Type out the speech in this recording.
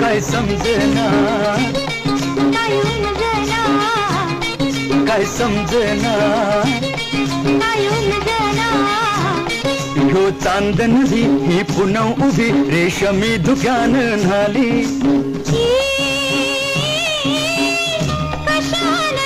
काय समजना? काय समजना? ह्यो चांद नदी ही पुन्हा उभी रेशमी दुकान झाली कशान